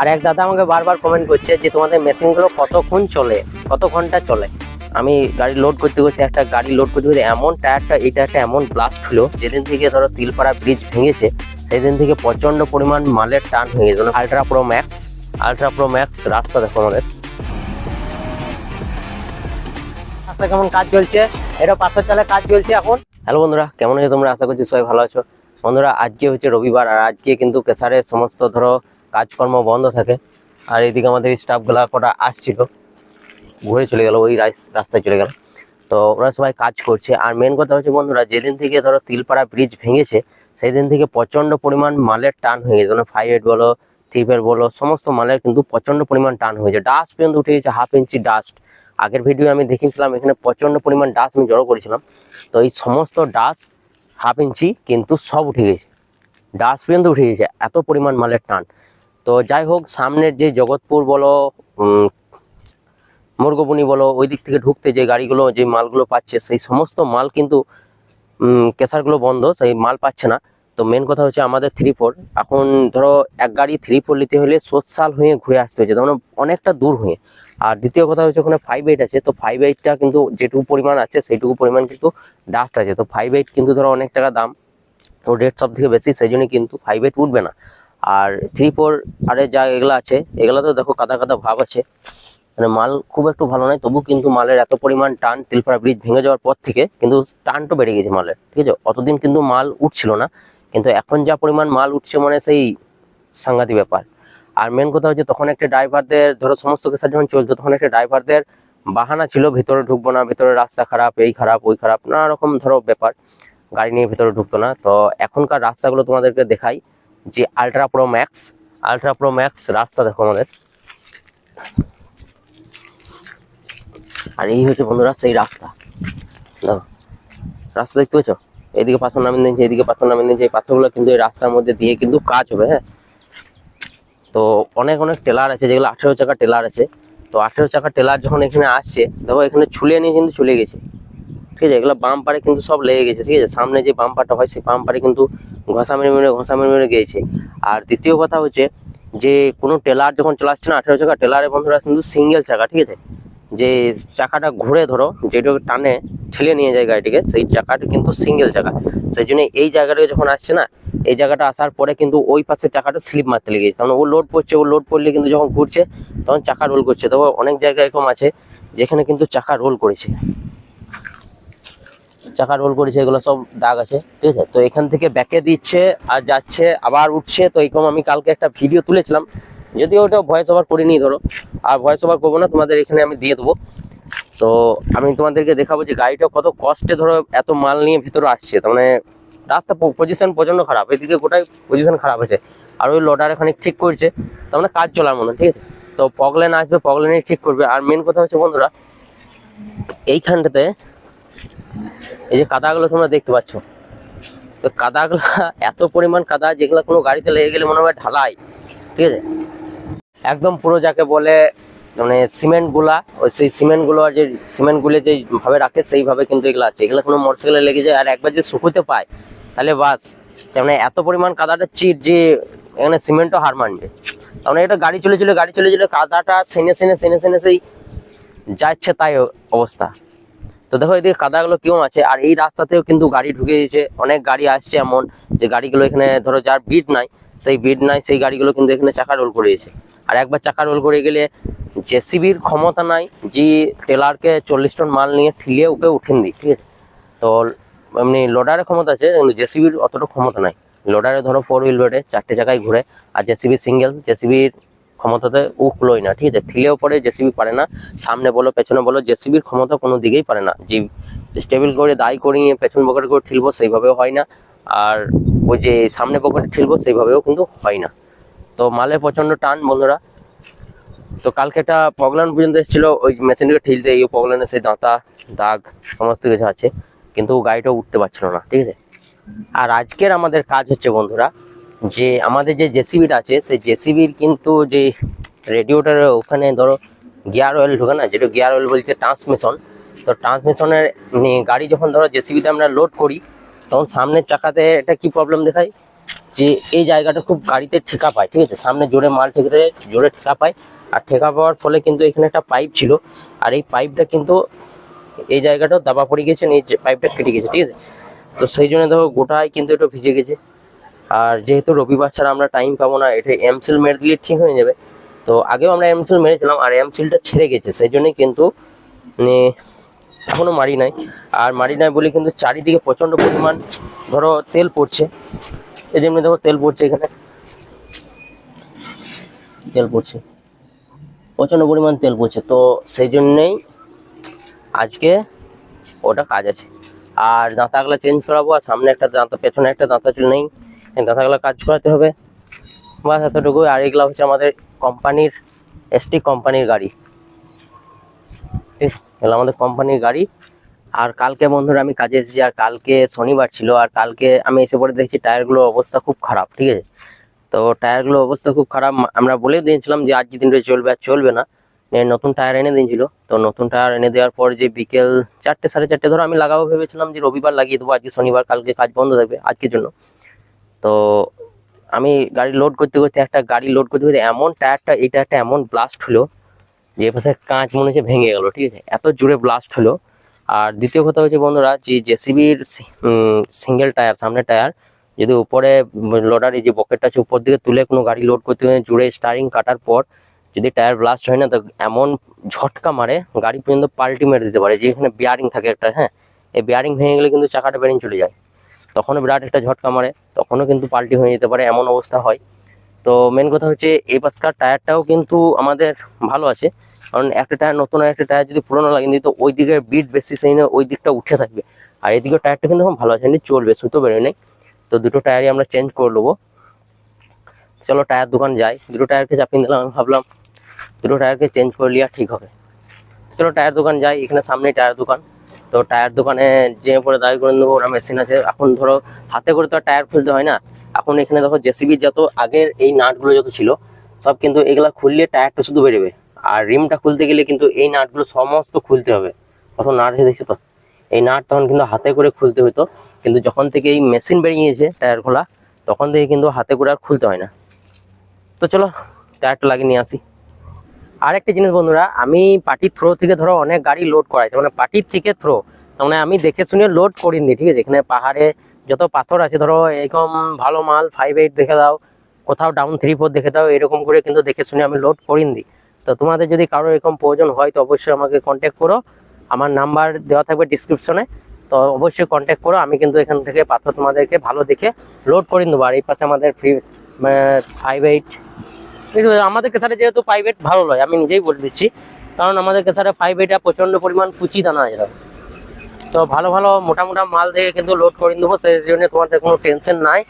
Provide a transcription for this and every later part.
আর এক দাদা আমাকে বারবার কমেন্ট করছে যে তোমাদের মেশিনগুলো কতক্ষণ চলে? কত ঘণ্টা চলে? আমি গাড়ি লোড করতে করতে একটা গাড়ি লোড করতে করতে এমন টায়ারটা এই টায়ারটা এমন ব্লাস্ট হলো, যেদিন থেকে ধরো তিলপাড়া ব্রিজ ভেঙেছে সেই দিন থেকে প্রচণ্ড পরিমাণ মালের টান হয়ে গেছে। Ultra pro max ultra pro max রাস্তা দেখো আমাদের। রাস্তা কেমন কাজ চলছে? এটা পাথর চালে কাজ চলছে এখন? হ্যালো বন্ধুরা, কেমন আছো তোমরা? আশা করছি সবাই ভালো আছো। বন্ধুরা, আজকে হচ্ছে রবিবার, আর আজকে কিন্তু কেসারের সমস্ত ধরো কাজকর্ম বন্ধ থাকে। আর এদিকে আমাদের স্টাফগুলা কটা আসছিল, ঘুরে চলে গেল, ওই রাস্তায় চলে গেল। তো ওরা সবাই কাজ করছে। আর মেন কথা হচ্ছে বন্ধুরা, যেদিন থেকে ধরো তিলপাড়া ব্রিজ ভেঙেছে সেই দিন থেকে প্রচণ্ড পরিমাণ মালের টান হয়ে গেছে। মানে ফাইভ বলো থ্রিপের বলো, সমস্ত মালের কিন্তু প্রচণ্ড পরিমাণ টান হয়েছে ডাস্ট পর্যন্ত উঠে গেছে হাফ ইঞ্চি ডাস্ট আগের ভিডিও আমি দেখিয়েছিলাম, এখানে প্রচণ্ড পরিমাণ ডাস্ট আমি জড়ো করেছিলাম। তো এই সমস্ত ডাস্ট হাফ ইঞ্চি কিন্তু সব উঠে গেছে। ডাস্ট পর্যন্ত উঠে গেছে, এত পরিমাণ মালের টান। তো যাই হোক, সামনের যে জগৎপুর বলো মুরগবনি বলো, ওই দিক থেকে ঢুকতে যে গাড়িগুলো, যে মালগুলো পাচ্ছে, সেই সমস্ত মাল কিন্তু কেসারগুলো বন্ধ, সেই মাল পাচ্ছে না। তো মেন কথা হচ্ছে আমাদের থ্রি ফোর এখন ধরো, এক গাড়ি থ্রি ফোর নিতে হলে সোশ্যাল হয়ে ঘুরে আসতে হচ্ছে তখন অনেকটা দূর হয়ে। আর দ্বিতীয় কথা হচ্ছে ওখানে ফাইভ এইট আছে, তো ফাইভ এইটটা কিন্তু যেটুকু পরিমাণ আছে, সেইটুকু পরিমাণ কিন্তু ডাস্ট আছে। তো ফাইভ এইট কিন্তু ধরো অনেক টাকা দাম ও রেট সব থেকে বেশি, সেই জন্য কিন্তু ফাইভ এইট উঠবে না। আর থ্রি ফোর আরে যা এগুলো আছে এগুলো তো দেখো কাদা কাদা ভাব আছে। মানে মাল খুব একটু ভালো নয়, তবু কিন্তু মালের এত পরিমাণ টান, তিলপাড়া ব্রিজ ভেঙে যাওয়ার পর থেকে কিন্তু টানটা বেড়ে গেছে মালের, ঠিক আছে? অতদিন কিন্তু মাল উঠছিল না, কিন্তু এখন যা পরিমাণ মাল উঠছে মানে সেই সাংঘাতিক ব্যাপার। আর মেন কথা হচ্ছে তখন একটা ড্রাইভারদের ধরো সমস্ত কেসার যখন চলতো, তখন একটা ড্রাইভারদের বাহানা ছিল, ভেতরে ঢুকবো না, ভেতরে রাস্তা খারাপ, এই খারাপ, ওই খারাপ, নানা রকম ধরো ব্যাপার। গাড়ি নিয়ে ভেতরে ঢুকতো না। তো এখনকার রাস্তাগুলো তোমাদেরকে দেখাই যে ultra pro max ultra pro max রাস্তা দেখো আমাদের। আর এই হচ্ছে বন্ধুরা, সেই রাস্তা। রাস্তা দেখতে পাচ্ছ এইদিকে পাথর নামিয়ে দিয়েছে এইদিকে পাথর নামিয়ে দিয়েছে এই পাথরগুলো কিন্তু এই রাস্তার মধ্যে দিয়ে কিন্তু কাজ হবে হ্যাঁ। তো অনেক অনেক টেলার আছে, যেগুলো আঠেরো চাকা টেলার আছে। তো আঠেরো চাকা টেলার যখন এখানে আসছে, দেখো এখানে ছুলে নিয়ে কিন্তু চলে গেছে। ঠিক আছে, এগুলো বাম পারে কিন্তু সব লেগে গেছে, ঠিক আছে? সামনে যে বাম পাটা হয়, সেই বাম পারে কিন্তু ঘষা মেরে মেরে ঘষা মেরে মেরে গিয়েছে। আর দ্বিতীয় কথা হচ্ছে যে, কোনো টেলার যখন চালাচ্ছে না আঠেরো চাকা টেলারের বন্ধুরা কিন্তু সিঙ্গেল চাকা, ঠিক আছে? যে চাকাটা ঘুরে ধরো যেটুকু টানে, ঠেলে নিয়ে যায় গাড়িটিকে, সেই চাকাটা কিন্তু সিঙ্গেল চাকা। সেই জন্য এই জায়গাটা যখন আসছে না, এই জায়গাটা আসার পরে কিন্তু ওই পাশে চাকাটা স্লিপ মারতে লেগেছে তখন ও লোড পড়ছে ও লোড পড়লে কিন্তু যখন ঘুরছে, তখন চাকা রোল করছে। তবে অনেক জায়গায় এরকম আছে, যেখানে কিন্তু চাকা রোল করেছে। চাকা রোল করেছে, এগুলো সব দাগ আছে, ঠিক আছে? তো এখান থেকে ব্যাকে দিচ্ছে আর যাচ্ছে, আবার উঠছে। তো এরকম আমি কালকে একটা ভিডিও তুলেছিলাম, যদিও ওটা ভয়েস ওভার করিনি, ধরো। আর ভয়েস ওভার করব না, তোমাদের এখানে আমি দিয়ে দেবো। তো আমি তোমাদেরকে দেখাবো যে গাড়িটা কত কষ্টে ধরো, এত মাল নিয়ে ভিতরে আসছে। তার মানে রাস্তা পজিশন প্রচণ্ড খারাপ, এদিকে গোটাই পজিশন খারাপ আছে। আর ওই লোডার এখানে ঠিক করছে, তার মানে কাজ চলার মতো ঠিক আছে? তো পগলেন আসবে পগলেনে ঠিক করবে। আর মেন কথা হচ্ছে বন্ধুরা, এইখানটাতে এই যে কাদাগুলো তোমরা দেখতে পাচ্ছ। তো কাদাগুলো এত পরিমাণ কাদা যেগুলো কোনো গাড়িতে লেগে গেলে মনে হয় ঢালাই। ঠিক আছে? একদম পুরো যাকে বলে মানে সিমেন্টগুলা, ওই সেই সিমেন্টগুলো আর যে সিমেন্টগুলো যে রাখে সেইভাবে কিন্তু এগুলো আছে। এগুলো কোনো মোটরসাইকেলে লেগে যায় আর একবার যে শুকোতে পায়, তাহলে বাস। মানে এত পরিমাণ কাদাটা চিট যে এখানে সিমেন্টও হার মানবে। মানে এটা গাড়ি চলে চলে, গাড়ি চলে চলে কাদাটা সেনে সেনে সেনে সেনে সেই যাচ্ছে তাই অবস্থা। তো দেখো এদিকে কাদাগুলো কেউ আছে? আর এই রাস্তাতেও কিন্তু গাড়ি ঢুকে দিয়েছে অনেক গাড়ি আসছে এমন যে গাড়িগুলো এখানে ধরো যার বিট নাই, সেই বিট নাই, সেই গাড়িগুলো কিন্তু এখানে চাকা রোল করে দিয়েছে আর একবার চাকা রোল করে গেলে জেসিবির ক্ষমতা নাই যে টেলারকে চল্লিশ টন মাল নিয়ে ঠিলিয়ে ওকে উঠেন দিই ঠিক আছে? তো এমনি লোডারের ক্ষমতা আছে, কিন্তু জেসিবির অতটা ক্ষমতা নাই। লোডারে ধরো ফোর হুইল বেডে চারটে চাকায় ঘুরে, আর জেসিবি সিঙ্গেল জেসিবির ক্ষমতাতে কুলোয় না, ঠিক আছে? ঠিলেও পরে জেসিবি পারে না। সামনে বলো, পেছনে বলো, জেসিবির ক্ষমতা কোনো দিকেই পারে না। যে স্টেবিল করে দায়ী করিয়ে পেছন পকেটে করে ঠিলবো, সেইভাবেও হয় না। আর ওই যে সামনে পকেটে ঠিলবো, সেইভাবেও কিন্তু হয় না। তো মালে প্রচণ্ড টান, বন্ধুরা। তো কালকে একটা পগলান পর্যন্ত এসেছিল, ওই মেশিনটাকে ঠিলতে এই পগলানের সেই দাঁতা, দাগ, সমস্ত কিছু আছে। কিন্তু গাড়িটা উঠতে পারছিল না, ঠিক আছে? আর আজকের আমাদের কাজ হচ্ছে, বন্ধুরা যে আমাদের যে জেসিবিটা আছে, সেই জেসিবির কিন্তু যে রেডিওটার ওখানে ধরো গিয়ার অয়েল ঢোকে না, যেটা গিয়ার অয়েল বলছে ট্রান্সমিশন তো ট্রান্সমিশনের গাড়ি যখন ধরো জেসিবিতে আমরা লোড করি, তখন সামনের চাকাতে এটা কি প্রবলেম দেখায়? যে এই জায়গাটা খুব গাড়িতে ঠেকা পায়, ঠিক আছে? সামনে জোরে মাল ঠেকাতে জোরে ঠেকা পায়, আর ঠেকা পাওয়ার ফলে কিন্তু এখানে একটা পাইপ ছিল, আর এই পাইপটা কিন্তু এই জায়গাটাও দাবা পড়ে গেছে, এই পাইপটা কেটে গেছে, ঠিক আছে? তো সেই জন্য দেখো গোটাই কিন্তু এটা ভিজে গেছে। আর যেহেতু রবিবার ছাড়া আমরা টাইম পাবো না এটা এমসিল মেরে দিলে ঠিক হয়ে যাবে। তো আগেও আমরা এমসিল মেরেছিলাম, আর এমসিলটা ছেড়ে গেছে, সেই জন্যই কিন্তু মানে এখনও মারি নাই। আর মারি নাই বলে কিন্তু চারিদিকে প্রচণ্ড পরিমাণ, ধরো, তেল পড়ছে। এই যেমনি দেখো, তেল পড়ছে এখানে। তেল পড়ছে। প্রচণ্ড পরিমাণ তেল পড়ছে, তো সেই জন্যেই আজকে ওটা কাজ আছে। আর দাঁতাগুলো চেঞ্জ করাবো, আর সামনে একটা দাঁতা, পেছনে একটা দাঁতা চুল নেই। দাঁতাগুলো কাজ করাতে হবে। বাস এতটুকু। আর এগুলো হচ্ছে আমাদের কোম্পানির এসটি কোম্পানির গাড়ি। এগুলো আমাদের কোম্পানির গাড়ি। আর কালকে বন্ধুরা আমি কাজে এসেছি। আর কালকে শনিবার ছিল। আর কালকে আমি এসে পরে দেখছি, টায়ারগুলোর অবস্থা খুব খারাপ, ঠিক আছে? তো টায়ারগুলোর অবস্থা খুব খারাপ। আমরা বলে দিয়েছিলাম যে, আজ দিনটা চলবে আর চলবে না। নতুন টায়ার এনে দিয়েছিল। তো নতুন টায়ার এনে দেওয়ার পর যে বিকেল চারটে, সাড়ে চারটে, ধরো আমি লাগাবো ভেবেছিলাম যে, রবিবার লাগিয়ে দেবো। আজকে শনিবার, কালকে কাজ বন্ধ থাকবে আজকের জন্য। তো আমি গাড়ি লোড করতে করতে একটা গাড়ি লোড করতে করতে এমন টায়ারটা, এই টায়ারটা এমন ব্লাস্ট হলো যে পাশে কাঁচ মনে হচ্ছে ভেঙে গেল, ঠিক আছে? এত জোরে ব্লাস্ট হলো। আর দ্বিতীয় কথা হচ্ছে বন্ধুরা যে জেসিবির সিঙ্গেল টায়ার সামনে টায়ার যদি উপরে লোডার এই যে বকেটটা আছে উপর দিকে তুলে কোনো গাড়ি লোড করতে হয় জুড়ে স্টারিং কাটার পর যদি টায়ার ব্লাস্ট হয় না, তো এমন ঝটকা মারে গাড়ি পর্যন্ত পাল্টি মেরে দিতে পারে যেখানে বিয়ারিং থাকে একটা হ্যাঁ? এই বিয়ারিং ভেঙে গেলে কিন্তু চাকাটা বেরিয়ে চলে যায়। তখনও বিরাট একটা ঝটকা মারে, তখনও কিন্তু পাল্টি হয়ে যেতে পারে, এমন অবস্থা হয়। তো মেন কথা হচ্ছে এই পাশকার টায়ারটাও কিন্তু আমাদের ভালো আছে, কারণ একটা টায়ার, নতুন আর একটা টায়ার যদি পুরোনো লাগিয়ে দিই, তো ওই দিকে বিট বেশি সেই না ওই দিকটা উঠে থাকবে। আর এদিকে টায়ারটা কিন্তু এখন ভালো আছে, এমনি চলবে সুতো বেরোয় নেই। তো দুটো টায়ারই আমরা চেঞ্জ করে নেব। চলো টায়ার দোকান যাই, দুটো টায়ারকে চাপিয়ে দিলাম আমি ভাবলাম দুটো টায়ারকে চেঞ্জ করে লিয়া ঠিক হবে। চলো টায়ার দোকান যাই, এখানে সামনে টায়ার দোকান। তো টায়ার দোকানে যে পরে দাবি করে নেব, ওরা মেশিন আছে। এখন ধরো, হাতে করে তো টায়ার খুলতে হয় না। এখন এখানে দেখো জেসিবির যত আগের এই নাটগুলো যত ছিল, সব কিন্তু এগুলা খুললে টায়ারটা শুধু বেরোবে। আর রিমটা খুলতে গেলে কিন্তু এই নাটগুলো সমস্ত খুলতে হবে। কত নাট হয়ে দেখছ তো? এই নাট তখন কিন্তু হাতে করে খুলতে হতো কিন্তু যখন থেকে এই মেশিন বেরিয়েছে টায়ার খোলা, তখন থেকে কিন্তু হাতে করে আর খুলতে হয় না। তো চলো, টায়ারটা লাগিয়ে নিয়ে আসি। আর একটা জিনিস বন্ধুরা, আমি পার্টির থ্রো থেকে ধরো অনেক গাড়ি লোড করাই মানে পার্টির থেকে থ্রো মানে আমি দেখে শুনে লোড করিনি, ঠিক আছে? এখানে পাহাড়ে যত পাথর আছে, ধরো এরকম ভালো মাল ফাইভ এইট দেখে দাও, কোথাও ডাউন থ্রি ফোর দেখে দাও, এরকম করে কিন্তু দেখে শুনে আমি লোড করিন। তো তোমাদের যদি কারও এরকম প্রয়োজন হয়, তো অবশ্যই আমাকে কন্ট্যাক্ট করো, আমার নাম্বার দেওয়া থাকবে ডিসক্রিপশনে তো অবশ্যই কন্ট্যাক্ট করো, আমি কিন্তু এখান থেকে পাথর তোমাদেরকে ভালো দেখে লোড করে দেবো আর এই পাশে আমাদের ফ্রি ফাইভ এইট আমাদের কেসারে যেহেতু প্রাইভেট ভালো লয়, আমি নিজেই বলে দিচ্ছি। কারণ আমাদের কেসারে এইটা প্রচণ্ড পরিমাণ কুচি দানা আছে। তো ভালো ভালো মোটা মোটা মাল দিয়ে কিন্তু লোড করে দেবো সেই জন্য তোমাদের কোনো টেনশন নাই।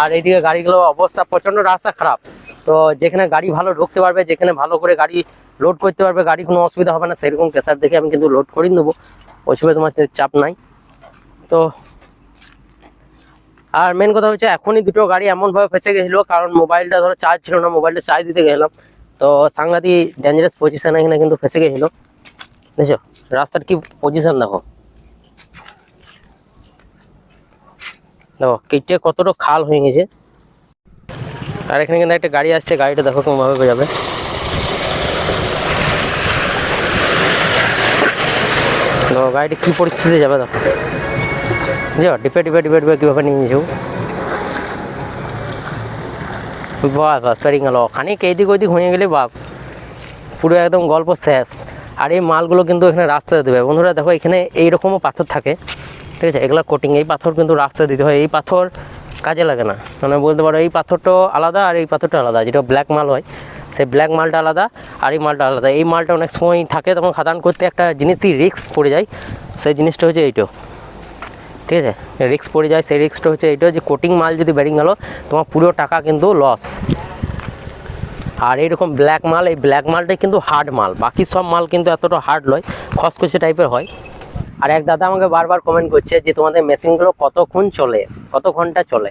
আর এইদিকে গাড়িগুলোর অবস্থা প্রচণ্ড, রাস্তা খারাপ। তো যেখানে গাড়ি ভালো ঢুকতে পারবে, যেখানে ভালো করে গাড়ি লোড করতে পারবে, গাড়ি কোনো অসুবিধা হবে না। সেরকম কেসার দেখে আমি কিন্তু লোড করে দেবো ওইসবে তোমার চাপ নাই। তো আর মেন কথা হচ্ছে এখনই দুটো গাড়ি এমনভাবে ফেসে গেছিল, কারণ মোবাইলটা ধরো চার্জ ছিল না মোবাইলটা চার্জ দিতে গেলাম। তো সাংঘাতিক ডেঞ্জারাস পজিশন এখানে কিন্তু ফেসে গেছিল। বুঝছ রাস্তার কি পজিশন দেখো? দেখো, কেটে কতটা খাল হয়ে গেছে। আর এখানে কিন্তু একটা গাড়ি আসছে, গাড়িটা দেখো কোনোভাবে যাবে। দেখো, গাড়িটা কি পরিস্থিতিতে যাবে দেখো। বুঝছ ডিপে ডিপে ডিপে ডিপে কীভাবে নিয়ে যাও। বাস বাস পেরিয়ে গেল খানিক এইদিক ওইদিক হয়ে গেলে বাস। পুরো একদম গল্প শেষ। আর এই মালগুলো কিন্তু এখানে রাস্তায় দেবে। বন্ধুরা, দেখো, এখানে এইরকমও পাথর থাকে। ঠিক আছে? এগুলো কোটিং এই পাথর কিন্তু রাস্তায় দিতে হয়। এই পাথর কাজে লাগে না। মানে বলতে পারো, এই পাথরটা আলাদা আর এই পাথরটা আলাদা। যেটা ব্ল্যাক মাল হয়, সেই ব্ল্যাক মালটা আলাদা আর এই মালটা আলাদা। এই মালটা অনেক সময় থাকে, তখন খাদান করতে একটা জিনিসই রিস্ক পড়ে যায়। সেই জিনিসটা হচ্ছে এইটো। ঠিক আছে? রিক্স পড়ে যায়, সেই রিক্সটা হচ্ছে এইটা যে কোটিং মাল যদি বেরিয়ে গেল তোমার পুরো টাকা কিন্তু লস আর এইরকম ব্ল্যাক মাল, এই ব্ল্যাক মালটাই কিন্তু হার্ড মাল। বাকি সব মাল কিন্তু এতটা হার্ড নয়, খসখসে টাইপের হয়। আর এক দাদা আমাকে বারবার কমেন্ট করছে যে তোমাদের মেশিনগুলো কতক্ষণ চলে? কত ঘণ্টা চলে?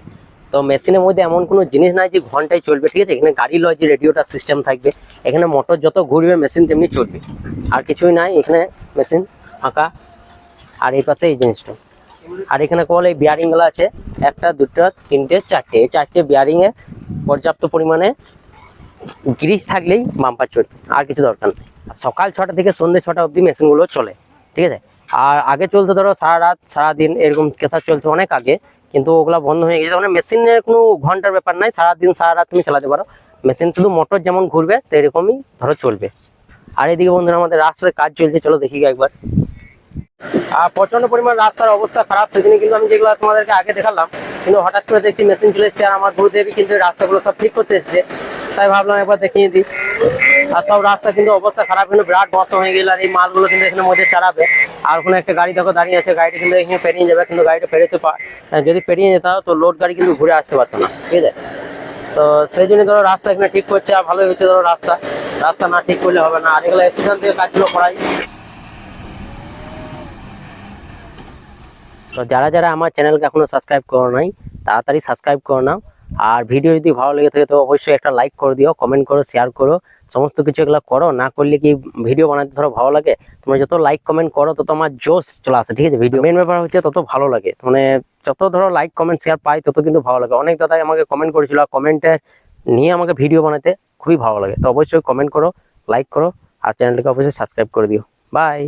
তো মেশিনের মধ্যে এমন কোনো জিনিস নাই যে ঘন্টায় চলবে, ঠিক আছে? এখানে গাড়ি লয় যে রেডিওটার সিস্টেম থাকবে, এখানে মোটর যত ঘুরবে মেশিন তেমনি চলবে। আর কিছুই নাই, এখানে মেশিন ফাঁকা। আর এই পাশে এই জিনিসটা। আর এখানে কেবল এই বিয়ারিংগুলো আছে, একটা, দুটো, তিনটে, চারটে। এই চারটে বিয়ারিং এ পর্যাপ্ত পরিমাণে গ্রিস থাকলেই বাম্পার চলবে, আর কিছু দরকার নেই। সকাল ছটা থেকে সন্ধ্যে ছটা অবধি মেশিনগুলো চলে, ঠিক আছে? আর আগে চলতো ধরো সারা রাত সারাদিন এরকম কেসার চলতো অনেক আগে, কিন্তু ওগুলো বন্ধ হয়ে গেছে। মানে মেশিনের কোনো ঘণ্টার ব্যাপার নাই সারাদিন সারা রাত তুমি চালাতে পারো। মেশিন শুধু মোটর যেমন ঘুরবে সেরকমই ধরো চলবে। আর এদিকে বন্ধুরা, আমাদের রাস্তায় কাজ চলছে, চলো দেখি একবার। প্রচণ্ড পরিমাণ রাস্তার অবস্থা খারাপ সেদিনে কিন্তু আমি যেগুলো তোমাদেরকে আগে দেখালাম কিন্তু হঠাৎ করে দেখছি মেশিন চলে এসেছে আর আমার গুরুদেবী কিন্তু রাস্তাগুলো সব ঠিক করতে এসেছে। তাই ভাবলাম একবার দেখিয়ে দিই। আর সব রাস্তা কিন্তু অবস্থা খারাপ কিন্তু বিরাট বস্ত হয়ে গেল আর এই মালগুলো কিন্তু এখানে মধ্যে চালাবে। আর ওখানে একটা গাড়ি দেখো দাঁড়িয়ে আছে গাড়িটা কিন্তু এখানে পেরিয়ে যাবে কিন্তু গাড়িটা পেরোতে পা- আহ, যদি পেরিয়ে যেত তো লোড গাড়ি কিন্তু ঘুরে আসতে পারতো না ঠিক আছে? তো সেই জন্য ধরো রাস্তা এখানে ঠিক করছে আর ভালোই হচ্ছে ধরো রাস্তা। রাস্তা না ঠিক করলে হবে না। আর এগুলো স্টেশন থেকে কাজগুলো করাই। তো যারা যারা আমার চ্যানেলকে এখনও সাবস্ক্রাইব করো নাই, তাড়াতাড়ি সাবস্ক্রাইব করে নাও। আর ভিডিও যদি ভালো লেগে থাকে, তো অবশ্যই একটা লাইক করে দিও কমেন্ট করো শেয়ার করো। সমস্ত কিছু এগুলো করো, না করলে কি ভিডিও বানাতে ধরো ভালো লাগে? তোমরা যত লাইক কমেন্ট করো, তত আমার জোশ চলে আসে, ঠিক আছে? ভিডিও মেন ব্যাপার হচ্ছে তত ভালো লাগে। মানে যত ধরো লাইক কমেন্ট শেয়ার পাই, তত কিন্তু ভালো লাগে। অনেক দাদাই আমাকে কমেন্ট করেছিল, আর কমেন্টে নিয়ে আমাকে ভিডিও বানাতে খুবই ভালো লাগে। তো অবশ্যই কমেন্ট করো লাইক করো, আর চ্যানেলটিকে অবশ্যই সাবস্ক্রাইব করে দিও। বাই